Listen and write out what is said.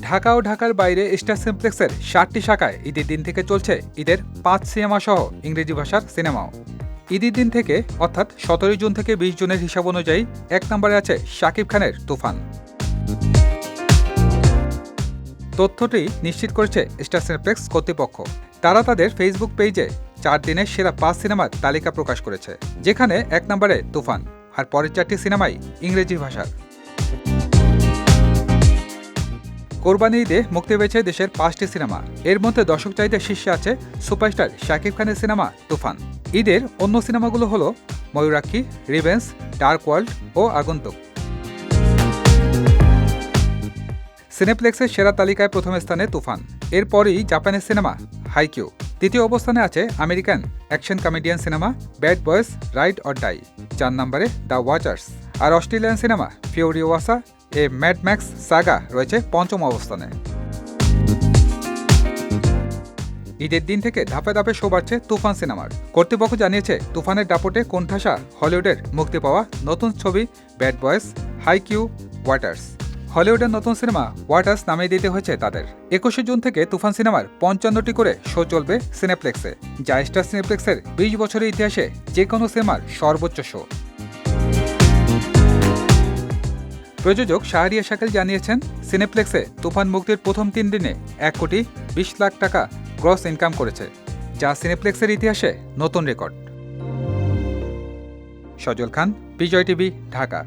ঢাকা ও ঢাকার বাইরে স্টার সিমপ্লেক্সের ষাটটি শাখায় ঈদের দিন থেকে চলছে ঈদের পাঁচ সিনেমা সহ ইংরেজি ভাষার সিনেমাও। ঈদের দিন থেকে, অর্থাৎ সতেরোই জুন থেকে বিশ জুনের হিসাব অনুযায়ী এক নম্বরে আছে শাকিব খানের তুফান। তথ্যটি নিশ্চিত করেছে স্টার সিনেপ্লেক্স কর্তৃপক্ষ। তারা তাদের ফেসবুক পেজে চার দিনের সেরা পাঁচ সিনেমার তালিকা প্রকাশ করেছে, যেখানে এক নম্বরে তুফান, আর পরের চারটি সিনেমাই ইংরেজি ভাষার। কোরবানি ঈদে মুক্তি পেয়েছে দেশের পাঁচটি সিনেমা। এর মধ্যে দর্শক চাহিদা শীর্ষে আছে সুপারস্টার শাকিব খানের সিনেমা তুফান। ঈদের অন্য সিনেমাগুলো হলো ময়ূরাক্ষী রিভেন্স ডার্ক ওয়ার্ল্ড ও আগন্তুক। সিনেপ্লেক্সের সেরা তালিকায় প্রথম স্থানে তুফান। এরপরই জাপানের সিনেমা হাইকিউ। তৃতীয় অবস্থানে আছে American action comedian cinema bad boys ride or die. চার নম্বরে the watchers. R Australian cinema Furiosa a mad max Saga রয়েছে পঞ্চম অবস্থানে। ঈদের দিন থেকে ধাপে ধাপে শো বাড়ছে তুফান সিনেমার। কর্তৃপক্ষ জানিয়েছে, তুফানের দাপটে কোণঠাসা হলিউডের মুক্তি পাওয়া নতুন ছবি bad boys Haikyu watchers হলিউডের নতুন সিনেমা ওয়াটার্স নামে দিতে হয়েছে তাদের। একুশে জুন থেকে তুফান সিনেমার পঞ্চান্নটি করে শো চলবে সিনেপ্লেক্সে যা স্টার সিনেপ্লেক্সের বিশ বছরের ইতিহাসে যে কোনো সিনেমার সর্বোচ্চ শো। প্রযোজক শাহরিয়া শাকিল জানিয়েছেন, সিনেপ্লেক্সে তুফান মুক্তির প্রথম তিন দিনে এক কোটি বিশ লাখ টাকা গ্রস ইনকাম করেছে, যা সিনেপ্লেক্সের ইতিহাসে নতুন রেকর্ড। সজল খান, বিজয় টিভি, ঢাকা।